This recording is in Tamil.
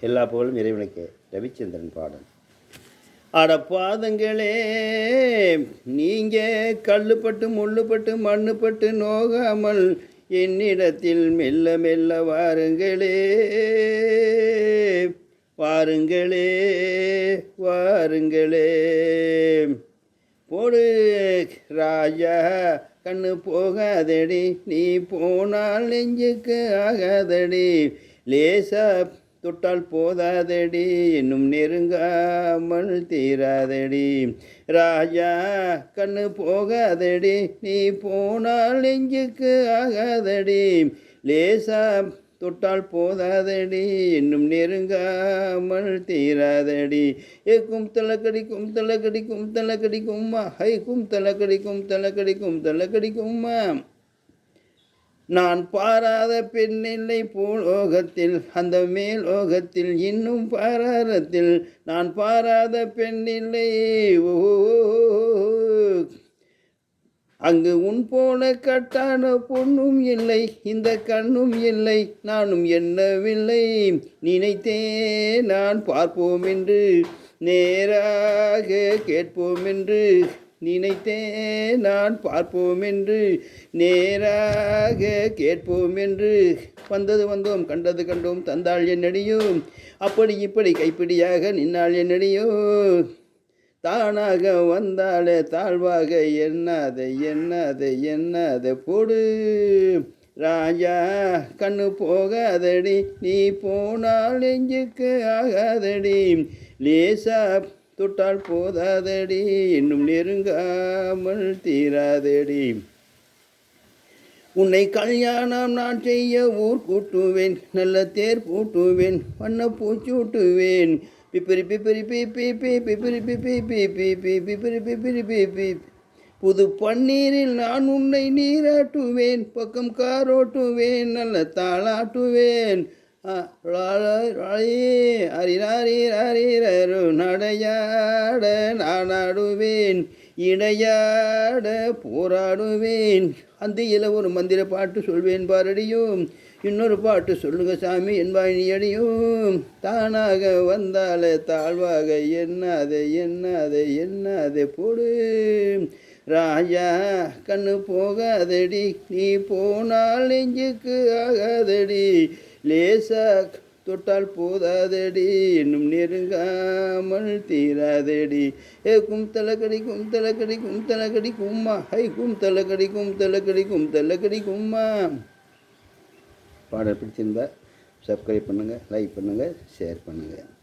எல்லா புகழும் இறைவனுக்கு. ரவிச்சந்திரன் பாடல். அடப்பாதங்களே நீங்கள் கல்லுப்பட்டு முள்ளுப்பட்டு மண்ணுப்பட்டு நோகாமல் என்னிடத்தில் மெல்ல மெல்ல வாருங்களே. வாருங்களே வாருங்களே. போடு ராஜா கண்ணு போகாதடி நீ போனால் நெஞ்சுக்கு ஆகாதடி. லேசா தொட்டால் போதாதடி இன்னும் நெருங்காமல் தீராதடி. ராஜா கண்ணு போகாதடி நீ போனால் நெஞ்சுக்கு ஆகாதடி. லேசா தொட்டால் போதாதடி இன்னும் நெருங்காமல் தீராதடி. ஏ கும் தலக்கடி கும் தலக்கடி கும் தலக்கடி கும்மா. ஹை கும் தலக்கடி கும் தலக்கடி கும் தலக்கடி கும்மா நான் பாராத பெண்ணில்லை பூலோகத்தில் அந்த மேலோகத்தில் இன்னும் பாராரத்தில். நான் பாராத பெண்ணில்லை ஓ. அங்கு உன் போல கட்டான பொண்ணும் இல்லை இந்த கண்ணும் இல்லை நானும் எண்ணவில்லை. நினைத்தே நான் பார்ப்போம் என்று நேராக கேட்போம் என்று. நினைத்தே நான் பார்ப்போம் என்று நேராக கேட்போம் என்று வந்தது வந்தோம் கண்டது கண்டோம் தந்தாள் என்னடியும் அப்படி இப்படி கைப்பிடியாக நின்னாள் என்னடியோ தானாக வந்தாலே தாழ்வாக என்னது என்னது என்னது போடு. ராஜா கண்ணு போகாதடி நீ போனால் நெஞ்சுக்கு ஆகாதடி. லேசா தொட்டால் போதாதடி இன்னும் நெருங்காமல் தீராதடி உன்னை கல்யாணம் நான் செய்ய ஊர் கூட்டுவேன் நல்ல தேர் பூட்டுவேன் வண்ண பூச்சூட்டுவேன் பிப்பிரி பிப்பிரி பி பி பி பிப்பிரி பிப்பி பி பி பி பிப்பிரி பிப்பிரி பி பி புது பன்னீரில் நான் உன்னை நீராட்டுவேன் பக்கம் காரோட்டுவேன் நல்ல தாளாட்டுவேன் நடையாட நான் ஆடுவேன் இடையாட போராடுவேன். அந்தியில் ஒரு மந்திர பாட்டு சொல்வேன் பாரடியும் இன்னொரு பாட்டு சொல்லுங்க சாமி என்பாய் நீ அடியும். தானாக வந்தாலே தாழ்வாக எண்ணாதே எண்ணாதே எண்ணாதே போடு. ராஜா கண்ணு போகாதடி நீ போனால் நெஞ்சுக்கு ஆகாதடி. லேசா தொட்டால் போதாதடி இன்னும் நெருங்காமல் தீராதடி. ஏ கும் தலைக்கடி கும் தலைக்கடி கும் தலைக்கடி கும்மா. ஹை கும் தலைக்கடி கும் தலைக்கடி கும் தலைக்கடி கும்மா. பாடல் பிடிச்சிருந்தா சப்ஸ்கிரைப் பண்ணுங்கள் லைக் பண்ணுங்கள் ஷேர் பண்ணுங்கள்